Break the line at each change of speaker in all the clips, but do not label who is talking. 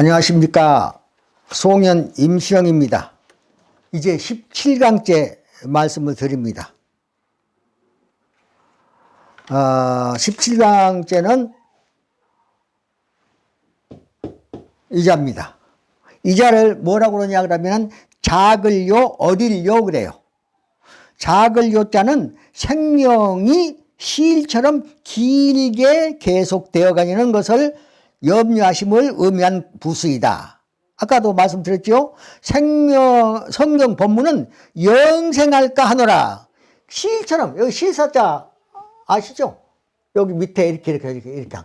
안녕하십니까. 송현 임시영입니다. 이제 17강째 말씀을 드립니다. 어, 17강째는 이자입니다. 이자를 뭐라고 그러냐 그러면 작을요, 어딜요 그래요. 작을 요 자는 생명이 시일처럼 길게 계속되어 가는 것을 염려하심을 의미한 부수이다. 아까도 말씀드렸죠? 생명, 성경 본문은 영생할까 하노라. 시일처럼, 여기 실사자 아시죠? 여기 밑에 이렇게, 이렇게, 이렇게, 이렇게.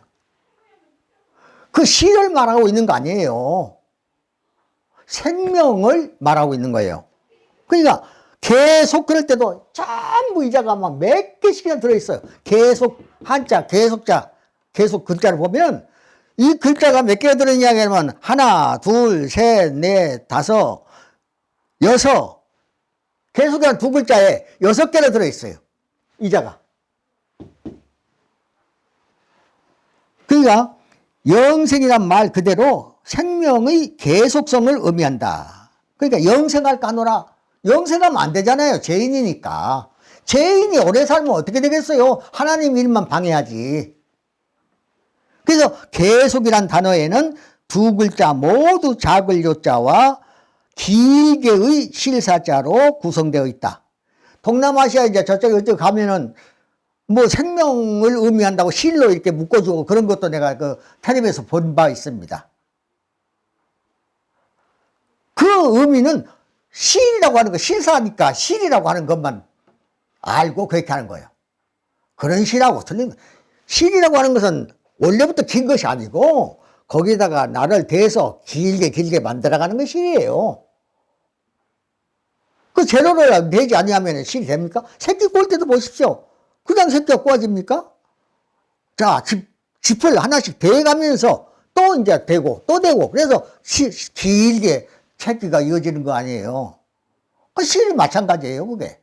그 시를 말하고 있는 거 아니에요. 생명을 말하고 있는 거예요. 그러니까 계속 그럴 때도 전부 이자가 막 몇 개씩이나 들어있어요. 계속 한자, 계속자, 계속 글자를 보면 이 글자가 몇 개가 들어있냐 하면 하나, 둘, 셋, 넷, 다섯, 여섯 계속해서 두 글자에 여섯 개나 들어있어요. 이자가. 그러니까 영생이란 말 그대로 생명의 계속성을 의미한다. 그러니까 영생할 까노라. 영생하면 안 되잖아요. 죄인이니까. 죄인이 오래 살면 어떻게 되겠어요? 하나님 일만 방해하지. 그래서 계속이란 단어에는 두 글자 모두 작을 요자와 길게의 실사자로 구성되어 있다. 동남아시아 이제 저쪽에 어디 가면은 뭐 생명을 의미한다고 실로 이렇게 묶어주고 그런 것도 내가 그 텔레비에서 본 바 있습니다. 그 의미는 실이라고 하는 거, 실사니까 실이라고 하는 것만 알고 그렇게 하는 거예요. 그런 실하고 틀린 거. 실이라고 하는 것은 원래부터 긴 것이 아니고 거기다가 나를 대서 길게 길게 만들어가는 것이 실이에요. 그 재료를 내지 아니하면 실이 됩니까? 새끼 꼴 때도 보십시오. 그냥 새끼가 꼬아집니까? 자, 집, 짚을 하나씩 대가면서 또 이제 대고 또 대고 그래서 시, 길게 새끼가 이어지는 거 아니에요. 그 실이 마찬가지예요, 그게.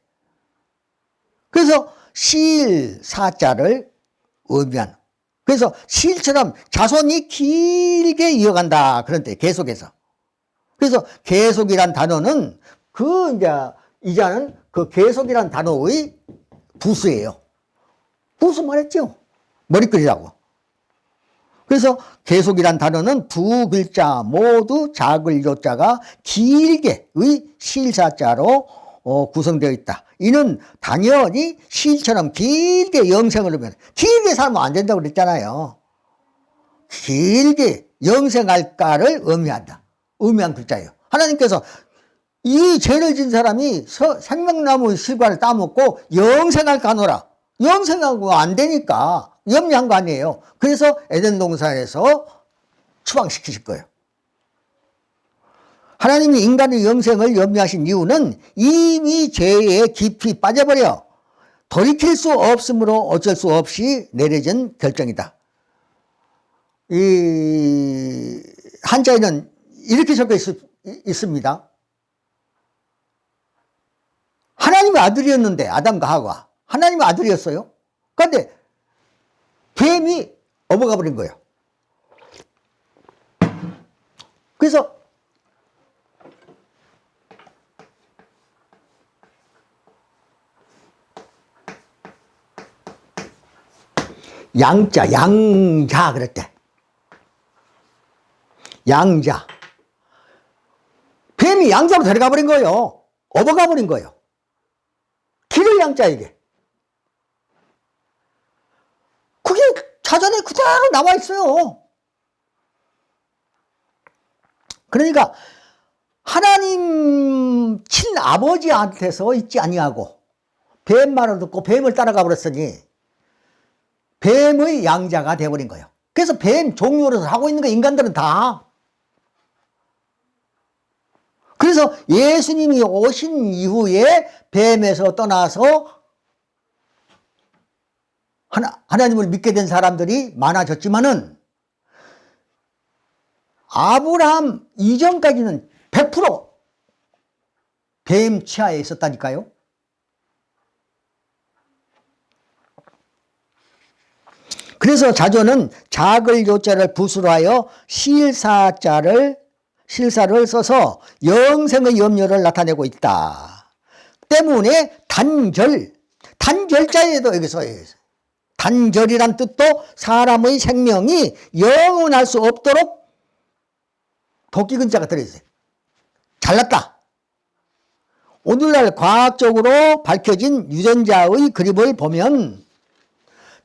그래서 실 사자를 의미한 그래서 실처럼 자손이 길게 이어간다. 그런 때 계속해서. 그래서 계속이란 단어는 그 이제 이자는 그 계속이란 단어의 부수예요. 부수 말했죠. 머리글이라고. 그래서 계속이란 단어는 두 글자 모두 작을 요자가 길게의 실사자로 어, 구성되어 있다. 이는 당연히 실처럼 길게 영생을 하면 길게 살면 안 된다고 그랬잖아요. 길게 영생할까를 의미한다. 의미한 글자예요. 하나님께서 이 죄를 진 사람이 서, 생명나무 실과를 따먹고 영생할 가노라. 영생하고 안 되니까 염려한 거 아니에요. 그래서 에덴 동산에서 추방시키실 거예요. 하나님이 인간의 영생을 염려하신 이유는 이미 죄에 깊이 빠져버려 돌이킬 수 없으므로 어쩔 수 없이 내려진 결정이다. 이 한자에는 이렇게 적혀 있, 습니다 하나님의 아들이었는데 아담과 하와 하나님의 아들이었어요. 그런데 뱀이 업어가 버린 거예요. 그래서 양자, 양자 그랬대. 양자. 뱀이 양자로 데려가 버린 거예요. 업어가 버린 거예요. 길을 양자 이게. 그게 자전에 그대로 나와 있어요. 그러니까 하나님 친아버지한테서 있지 아니하고 뱀 말을 듣고 뱀을 따라가 버렸으니 뱀의 양자가 되어버린 거예요. 그래서 뱀 종류로 하고 있는 거 인간들은 다. 그래서 예수님이 오신 이후에 뱀에서 떠나서 하나, 하나님을 믿게 된 사람들이 많아졌지만은 아브라함 이전까지는 100%뱀 치하에 있었다니까요. 그래서 자조는 작을 요자를 부수로 하여 실사자를 실사를 써서 영생의 염려를 나타내고 있다. 때문에 단절, 단절자에도 여기서 단절이란 뜻도 사람의 생명이 영원할 수 없도록 도끼 근자가 들어있어요. 잘났다. 오늘날 과학적으로 밝혀진 유전자의 그림을 보면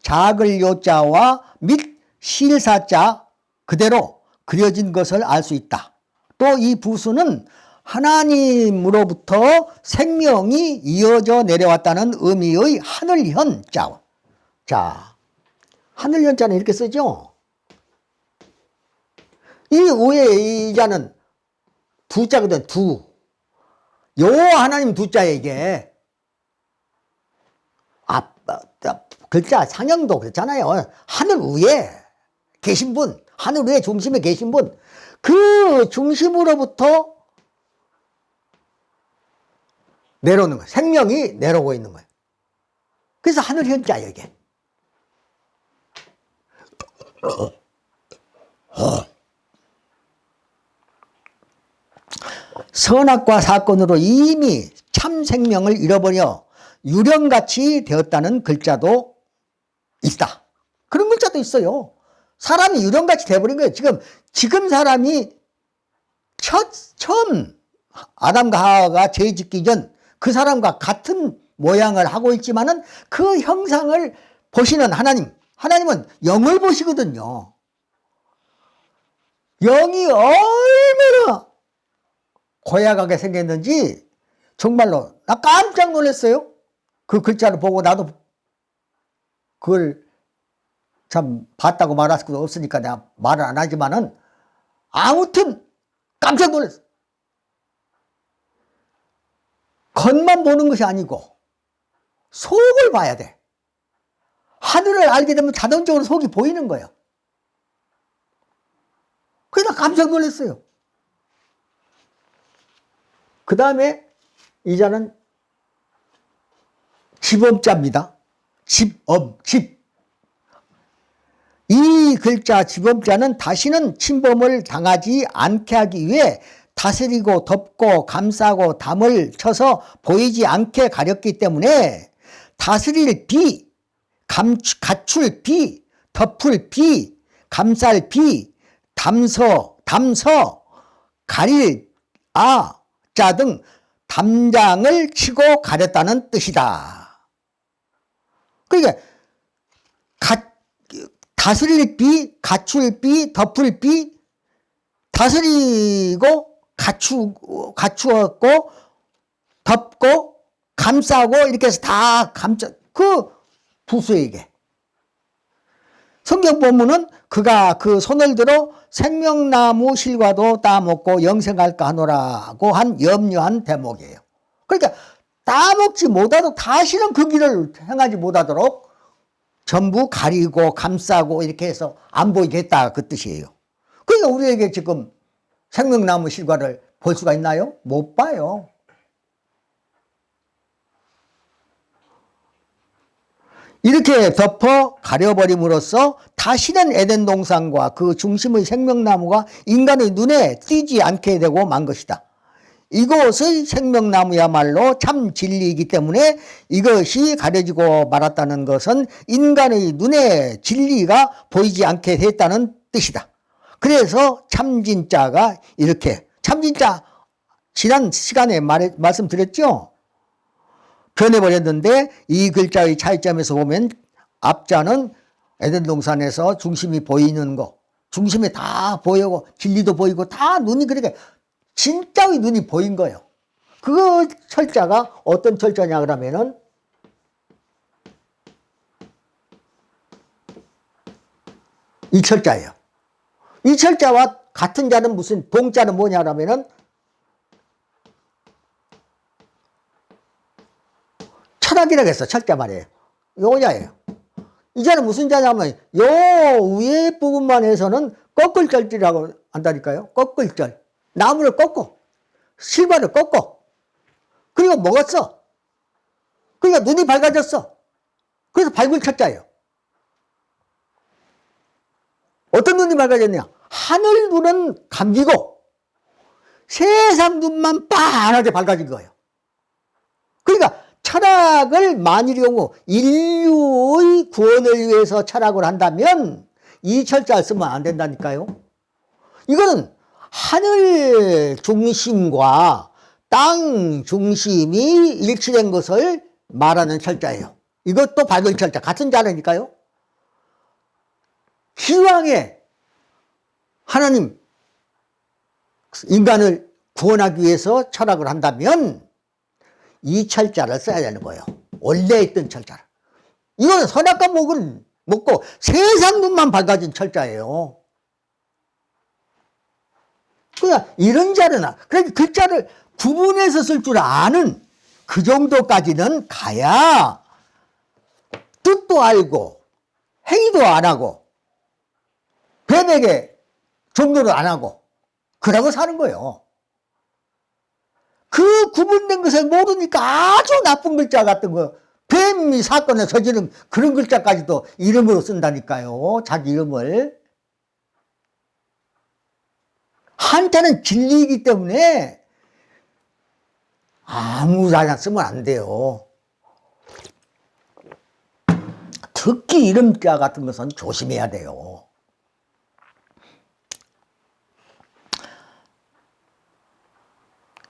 작을 요자와 및 실사자 그대로 그려진 것을 알 수 있다. 또 이 부수는 하나님으로부터 생명이 이어져 내려왔다는 의미의 하늘현 자. 자, 하늘현 자는 이렇게 쓰죠? 이이 자는 두 자거든, 두. 요 하나님 두 자에 이게. 아, 아, 글자 상형도 그렇잖아요. 하늘 위에 계신 분, 하늘 위에 중심에 계신 분, 그 중심으로부터 내려오는 거예요. 생명이 내려오고 있는 거예요. 그래서 하늘 현자예요, 이게. 선악과 사건으로 이미 참 생명을 잃어버려 유령같이 되었다는 글자도 있다. 그런 글자도 있어요. 사람이 유령같이 돼버린 거예요. 지금, 지금 사람이 첫, 처음 아담과 하와가 죄 짓기 전 그 사람과 같은 모양을 하고 있지만은 그 형상을 보시는 하나님, 하나님은 영을 보시거든요. 영이 얼마나 고약하게 생겼는지 정말로 나 깜짝 놀랐어요. 그 글자를 보고 나도 그걸 참 봤다고 말할 수도 없으니까 내가 말을 안 하지만은 아무튼 깜짝 놀랐어. 겉만 보는 것이 아니고 속을 봐야 돼. 하늘을 알게 되면 자동적으로 속이 보이는 거예요. 그래서 깜짝 놀랐어요. 그 다음에 이자는 집업자입니다. 집업, 집. 이 글자 집업자는 다시는 침범을 당하지 않게 하기 위해 다스리고 덮고 감싸고 담을 쳐서 보이지 않게 가렸기 때문에 다스릴 비, 감추, 갖출 비, 덮을 비, 감쌀 비, 담서, 담서, 가릴 아, 자 등 담장을 치고 가렸다는 뜻이다. 그러니까 가, 다스릴 비, 갖출 비, 덮을 비, 다스리고 갖추, 갖추었고, 덮고, 감싸고, 이렇게 해서 다 감싸, 그 부수에게. 성경 본문은 그가 그 손을 들어 생명나무 실과도 따먹고 영생할까 하노라고 한 염려한 대목이에요. 그러니까 따 먹지 못하도록 다시는 그 길을 행하지 못하도록 전부 가리고 감싸고 이렇게 해서 안 보이게 했다 그 뜻이에요. 그러니까 우리에게 지금 생명나무 실과를 볼 수가 있나요? 못 봐요. 이렇게 덮어 가려버림으로써 다시는 에덴 동산과 그 중심의 생명나무가 인간의 눈에 띄지 않게 되고 만 것이다. 이곳의 생명나무야말로 참 진리이기 때문에 이것이 가려지고 말았다는 것은 인간의 눈에 진리가 보이지 않게 됐다는 뜻이다. 그래서 참진자가 이렇게 참진자 지난 시간에 말, 말씀드렸죠? 변해버렸는데 이 글자의 차이점에서 보면 앞자는 에덴 동산에서 중심이 보이는 거 중심이 다 보이고 진리도 보이고 다 눈이 그렇게 진짜의 눈이 보인 거예요. 그 철자가 어떤 철자냐 그러면은 이 철자예요. 이 철자와 같은 자는 무슨 동자는 뭐냐 그러면은 철학이라고 했어. 철자 말이에요. 요자예요. 이 자는 무슨 자냐면 요 위에 부분만 해서는 꺾을 절이라고 한다니까요. 꺾을 절. 나무를 꺾고 실과를 꺾고 그리고 먹었어. 그러니까 눈이 밝아졌어. 그래서 밝은 철자예요. 어떤 눈이 맑아졌냐? 하늘 눈은 감기고 세상 눈만 빠르게 밝아진 거예요. 그러니까 철학을 만일 경우 인류의 구원을 위해서 철학을 한다면 이 철자를 쓰면 안 된다니까요. 이거는 하늘 중심과 땅 중심이 일치된 것을 말하는 철자예요. 이것도 밝은 철자, 같은 자라니까요. 기왕에 하나님 인간을 구원하기 위해서 철학을 한다면 이 철자를 써야 되는 거예요. 원래 있던 철자를. 이거는 선악과 목을 먹고 세상 눈만 밝아진 철자예요. 그냥 이런 자르나. 그러니까 그 자를 구분해서 쓸 줄 아는 그 정도까지는 가야 뜻도 알고 행위도 안 하고 뱀에게 종로를 안 하고 그러고 사는 거예요. 그 구분된 것을 모르니까 아주 나쁜 글자 같은 거 뱀이 사건을 저지른 그런 글자까지도 이름으로 쓴다니까요. 자기 이름을. 한자는 진리이기 때문에 아무나 쓰면 안 돼요. 특히 이름자 같은 것은 조심해야 돼요.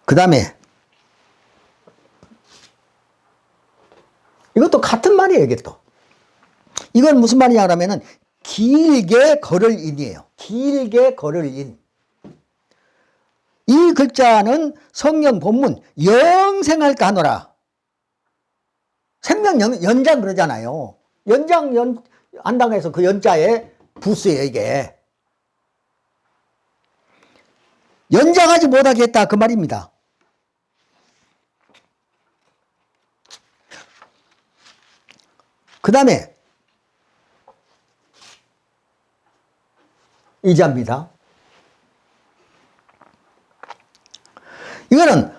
그 다음에 이것도 같은 말이에요, 이게 또. 이건 무슨 말이냐 그러면은 길게 걸을 인이에요. 길게 걸을 인. 이 글자는 성경 본문 영생할까 하노라. 생명 연, 연장 그러잖아요. 연장 연 한다고 해서 그 연자에 부수예요, 이게. 연장하지 못하게 했다 그 말입니다. 그 다음에 이자입니다. 이거는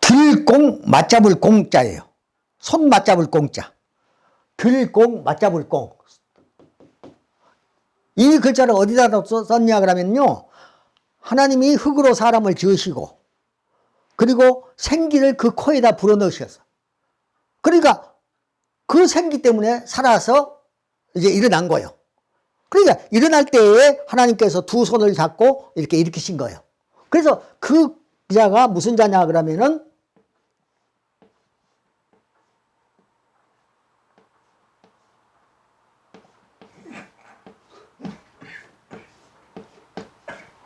들공 맞잡을 공자예요. 손 맞잡을 공자. 들공 맞잡을 공. 이 글자를 어디다 썼냐 그러면요. 하나님이 흙으로 사람을 지으시고 그리고 생기를 그 코에다 불어넣으셨어. 그러니까 그 생기 때문에 살아서 이제 일어난 거예요. 그러니까 일어날 때에 하나님께서 두 손을 잡고 이렇게 일으키신 거예요. 그래서 그 자가 무슨 자냐 그러면은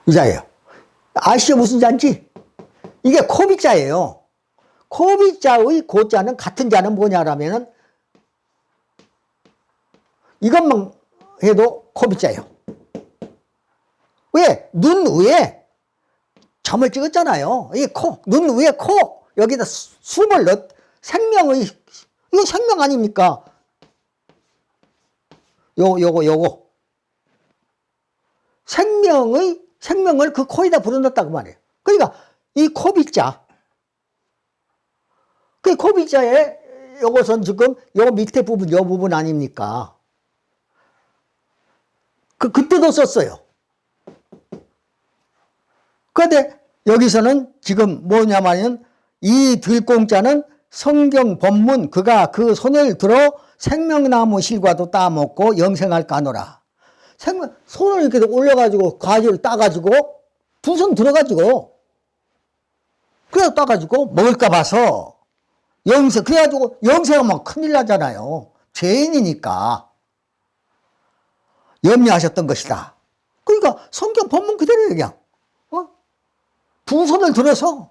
이 자예요. 아시죠? 무슨 자인지? 이게 코비자예요. 코비자의 고자는 같은 자는 뭐냐라면은 이것만 해도 코비자예요. 왜? 눈 위에 점을 찍었잖아요. 이 코, 눈 위에 코, 여기다 숨을 넣, 생명의, 이거 생명 아닙니까? 요, 요거, 요거. 생명의, 생명을 그 코에다 불어넣었다고 말이에요. 그러니까 이 코비자. 그 코비자에 요것은 지금 요 밑에 부분, 요 부분 아닙니까? 그, 그때도 썼어요. 그런데 여기서는 지금 뭐냐면 이 들공자는 성경 본문 그가 그 손을 들어 생명나무 실과도 따먹고 영생할 까노라. 생명, 손을 이렇게 올려가지고 과일을 따가지고 두 손 들어가지고 그래서 따가지고 먹을까 봐서 영생, 그래가지고 영생하면 큰일 나잖아요. 죄인이니까. 염려하셨던 것이다. 그러니까 성경 본문 그대로 어? 두 손을 들어서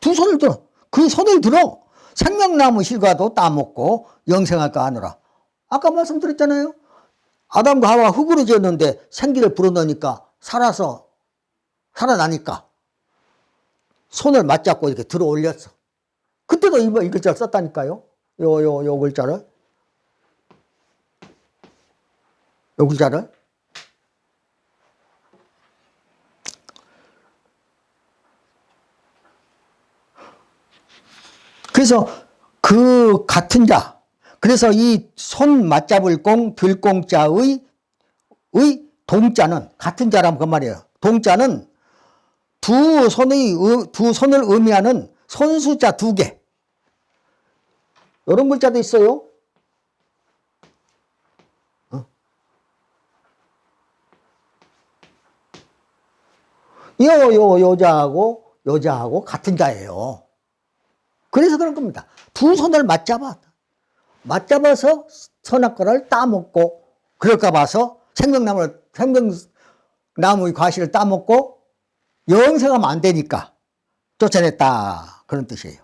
두 손을 들어 그 손을 들어 생명나무 실과도 따먹고 영생할까 하느라 아까 말씀드렸잖아요. 아담과 하와 흙으로 지었는데 생기를 불어넣으니까 살아서 살아나니까 손을 맞잡고 이렇게 들어 올렸어. 그때도 이, 이 글자를 썼다니까요. 요, 요, 요 글자를. 요 글자를. 그래서 그 같은 자, 그래서 이 손 맞잡을 공, 들 공자의 의 동자는 같은 자라면 그 말이에요. 동자는 두 손의 의- 두 손을 의미하는 손수자 두 개. 이런 글자도 있어요. 어? 요, 요, 여자하고, 여자하고 같은 자예요. 그래서 그런 겁니다. 두 손을 맞잡아. 맞잡아서 선악과를 따먹고, 그럴까 봐서 생명나무를, 생명나무의 과실을 따먹고, 영생하면 안 되니까 쫓아냈다. 그런 뜻이에요.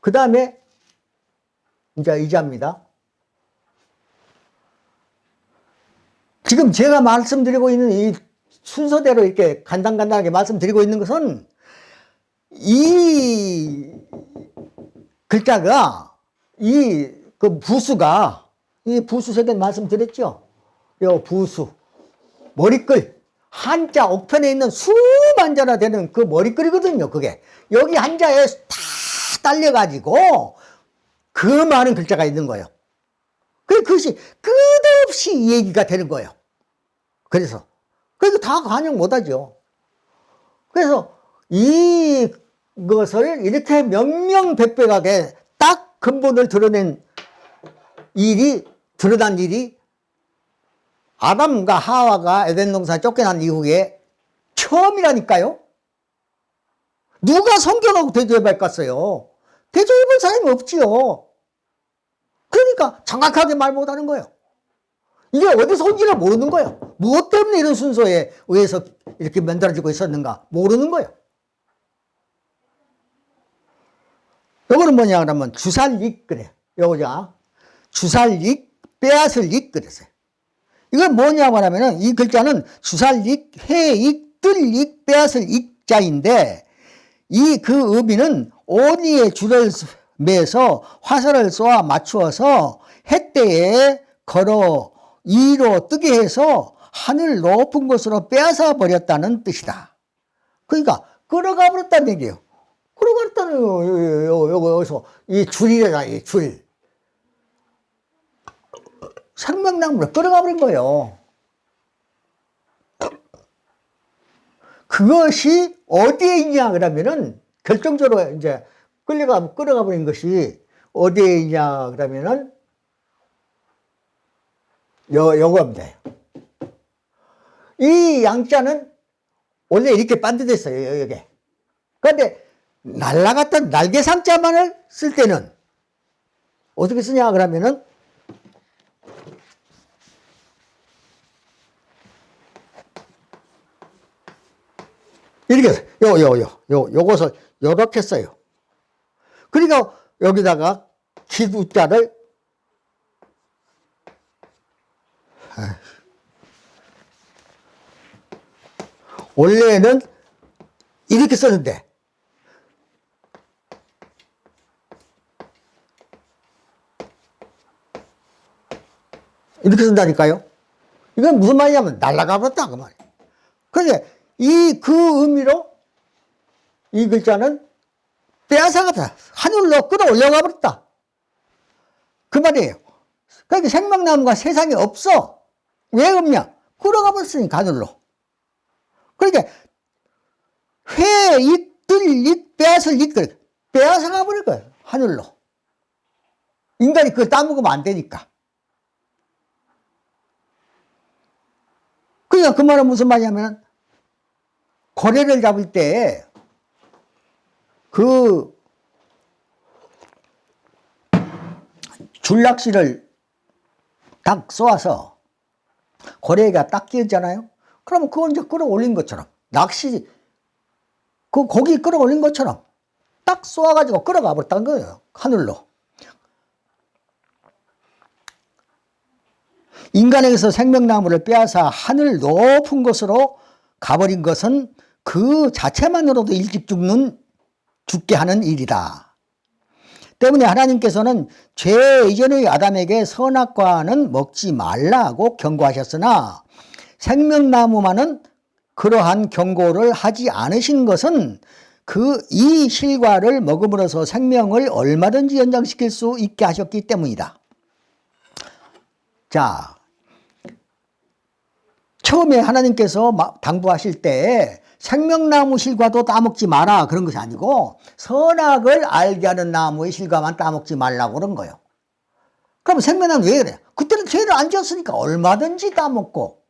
그 다음에, 이제 이자입니다. 지금 제가 말씀드리고 있는 이 순서대로 이렇게 간단간단하게 말씀드리고 있는 것은 이 글자가 이 그 부수가 이 부수 세대 말씀드렸죠. 요 부수 머리끌 한자 옥편에 있는 수만 자나 되는 그 머리끌이거든요. 그게 여기 한자에 다 딸려가지고 그 많은 글자가 있는 거예요. 그 그것이 끝없이 얘기가 되는 거예요. 그래서 그래서 다 반영 못하죠. 그래서 이 것을 이렇게 명명백백하게 딱 근본을 드러낸 일이 드러난 일이 아담과 하와가 에덴 동산 쫓겨난 이후에 처음이라니까요. 누가 성경하고 대조해볼 겠어요? 대조해볼 사람이 없지요. 그러니까 정확하게 말 못하는 거예요. 이게 어디서 온지를 모르는 거예요. 무엇 때문에 이런 순서에 의해서 이렇게 만들어지고 있었는가 모르는 거예요. 요거는 뭐냐 그러면 주살릭 그래. 요거자 주살릭 빼앗을릭 그랬어요. 이건 뭐냐고 하면은 이 글자는 주살릭 해익 뜰릭 빼앗을릭 자인데 이 그 의미는 오니의 줄을 매서 화살을 쏘아 맞추어서 해때에 걸어 이로 뜨게 해서 하늘 높은 곳으로 빼앗아 버렸다는 뜻이다. 그러니까 끌어가 버렸다는 얘기예요. 끌어가 버렸다는 요, 요, 요, 요, 여기서 이 줄이래가 이 줄. 생명나무를 끌어가 버린 거예요. 그것이 어디에 있냐 그러면은 결정적으로 이제 끌려가 끌어가 버린 것이 어디에 있냐 그러면은 요 요겁니다. 이 양자는 원래 이렇게 반듯했어요 여기. 그런데 날라갔던 날개상자만을 쓸 때는 어떻게 쓰냐 그러면은 이렇게 요 요 요 요 요것을 요렇게 써요. 그러니까 여기다가 기두자를 원래는 이렇게 썼는데 이렇게 쓴다니까요. 이건 무슨 말이냐면 날아가 버렸다 그 말이에요. 그런데 이 그 의미로 이 글자는 빼앗아갔다. 하늘로 끌어올려가 버렸다. 그 말이에요. 그러니까 생명나무가 세상에 없어. 왜 없냐? 끌어가 버렸으니까 하늘로. 그러니까 회, 잇, 들, 잇, 빼앗을 이끌 빼앗아가 버릴 거예요. 하늘로. 인간이 그걸 따먹으면 안 되니까. 그러니까 그 말은 무슨 말이냐면 고래를 잡을 때 그 줄낚시를 딱 쏘아서 고래가 딱 끼었잖아요. 그러면 그걸 이제 끌어올린 것처럼 낚시 그 고기 끌어올린 것처럼 딱 쏘아가지고 끌어가 버렸다는 거예요. 하늘로. 인간에게서 생명나무를 빼앗아 하늘 높은 곳으로 가버린 것은 그 자체만으로도 일찍 죽는 죽게 하는 일이다. 때문에 하나님께서는 죄 이전의 아담에게 선악과는 먹지 말라고 경고하셨으나 생명나무만은 그러한 경고를 하지 않으신 것은 그 이 실과를 먹음으로써 생명을 얼마든지 연장시킬 수 있게 하셨기 때문이다. 자, 처음에 하나님께서 마- 당부하실 때 생명나무 실과도 따먹지 마라 그런 것이 아니고 선악을 알게 하는 나무의 실과만 따먹지 말라고 그런 거예요. 그럼 생명나무 왜 그래? 그때는 죄를 안 지었으니까 얼마든지 따먹고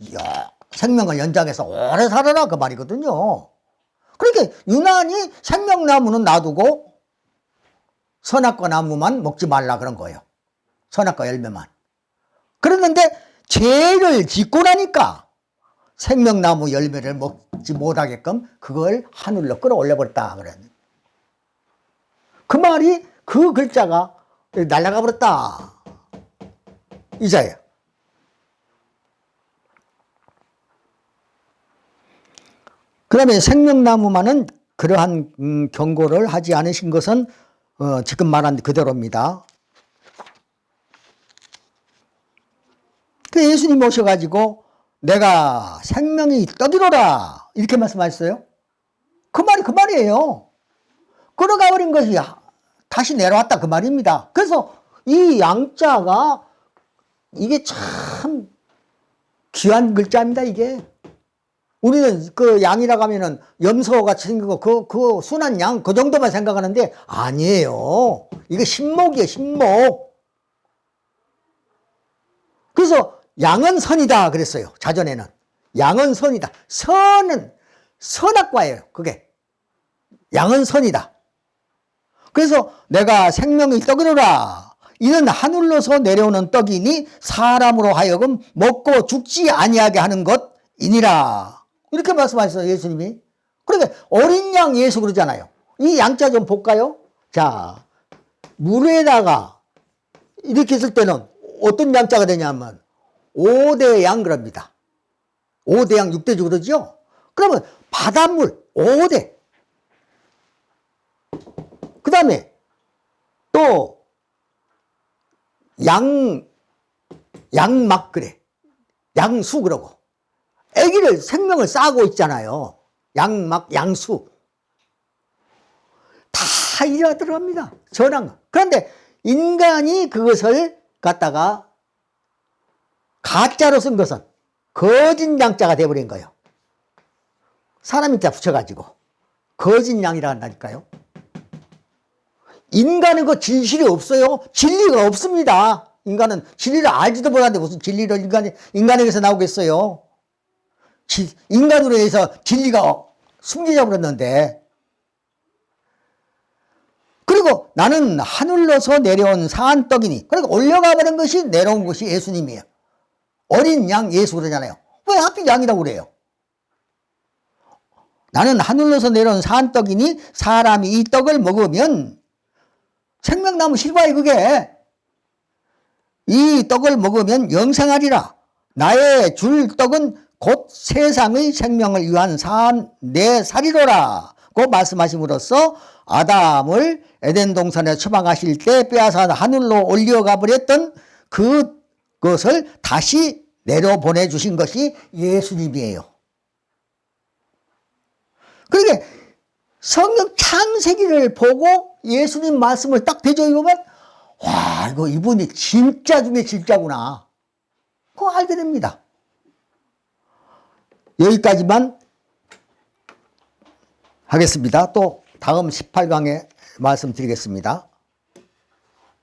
이야, 생명을 연장해서 오래 살아라 그 말이거든요. 그러니까 유난히 생명나무는 놔두고 선악과 나무만 먹지 말라 그런 거예요. 선악과 열매만. 그랬는데 죄를 짓고 나니까 생명나무 열매를 먹지 못하게끔 그걸 하늘로 끌어올려 버렸다 그래. 그 말이 그 글자가 날아가 버렸다. 이자예요. 그 다음에 생명나무만은 그러한 음, 경고를 하지 않으신 것은 어, 지금 말한 그대로입니다. 그 예수님 오셔가지고 내가 생명이 떡이로라 이렇게 말씀하셨어요. 그 말이 그 말이에요. 끌어가 버린 것이 다시 내려왔다 그 말입니다. 그래서 이 양자가 이게 참 귀한 글자입니다 이게. 우리는 그 양이라고 하면은 염소같이 생긴 거, 그, 그 순한 양, 그 정도만 생각하는데 아니에요. 이거 신목이에요, 신목. 그래서 양은 선이다 그랬어요. 자전에는. 양은 선이다. 선은 선악과예요. 그게. 양은 선이다. 그래서 내가 생명의 떡이로라. 이는 하늘로서 내려오는 떡이니 사람으로 하여금 먹고 죽지 아니하게 하는 것이니라. 이렇게 말씀하셨어요, 예수님이. 그러니까 어린 양 예수 그러잖아요. 이 양자 좀 볼까요? 자, 물에다가 이렇게 했을 때는 어떤 양자가 되냐면 5대 양 그럽니다. 5대 양 6대 주 그러죠? 그러면 바닷물 5대. 그 다음에 또 양, 양막 그래. 양수 그러고. 아기를 생명을 쌓고 있잖아요. 양막, 양수. 다 이래야 들어갑니다. 전황. 그런데 인간이 그것을 갖다가 가짜로 쓴 것은 거짓 양자가 돼버린 거예요. 사람이 자 붙여가지고 거짓 양이라 한다니까요. 인간은 그 진실이 없어요. 진리가 없습니다. 인간은 진리를 알지도 못하는데 무슨 진리를 인간이, 인간에게서 나오겠어요. 지- 인간으로 해서 진리가 숨겨져 버렸는데. 그리고 나는 하늘로서 내려온 상한 떡이니. 그러니까 올려가 버린 것이 내려온 것이 예수님이에요. 어린 양 예수 그러잖아요. 왜 하필 양이라고 그래요? 나는 하늘로서 내려온 상한 떡이니 사람이 이 떡을 먹으면 생명나무 실과에 그게 이 떡을 먹으면 영생하리라. 나의 줄 떡은 곧 세상의 생명을 위한 산 내 살이로라. 고 말씀하심으로써 아담을 에덴 동산에 처방하실 때 빼앗아 하늘로 올려가 버렸던 그 것을 다시 내려 보내 주신 것이 예수님이에요. 그러니까 성경 창세기를 보고 예수님 말씀을 딱 대조해보면 와 이거 이분이 진짜 중에 진짜구나. 그거 알게 됩니다. 여기까지만 하겠습니다. 또 다음 18강에 말씀드리겠습니다